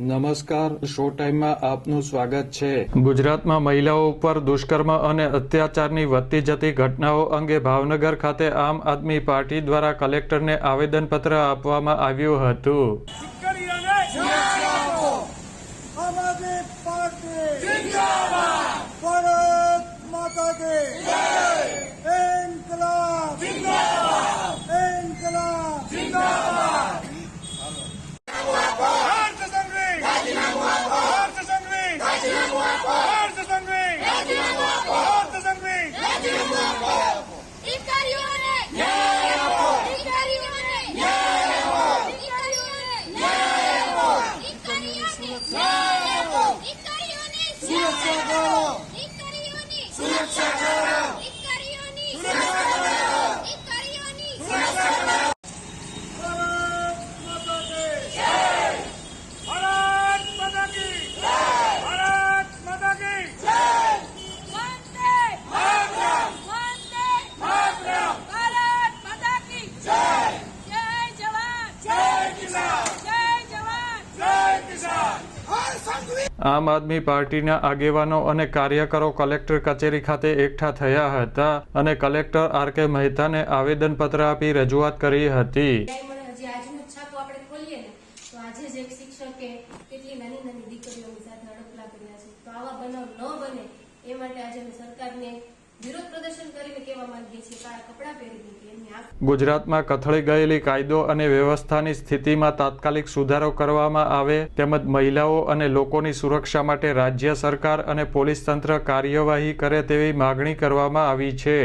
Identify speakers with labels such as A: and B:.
A: નમસ્કાર, શો ટાઈમમાં આપનું સ્વાગત છે.
B: ગુજરાતમાં મહિલાઓ ઉપર દુષ્કર્મ અને અત્યાચારની વધતી જતી ઘટનાઓ અંગે ભાવનગર ખાતે આમ આદમી પાર્ટી દ્વારા કલેક્ટરને આવેદનપત્ર આપવામાં આવ્યું હતું.
C: સુરક્ષા કરો
B: આમ આદમી પાર્ટીના આગેવાનો અને કાર્યકરો કલેક્ટર કચેરી ખાતે એકઠા થયા હતા અને કલેક્ટર આર કે મહેતાને આવેદનપત્ર આપી રજૂઆત કરી હતી.
D: વિરોધ
B: ગુજરાતમાં કથળી ગયેલી કાયદો અને વ્યવસ્થાની સ્થિતિમાં તાત્કાલિક સુધારો કરવામાં આવે તેમજ મહિલાઓ અને લોકોની સુરક્ષા માટે રાજ્ય સરકાર અને પોલીસ તંત્ર કાર્યવાહી કરે તેવી માગણી કરવામાં આવી છે.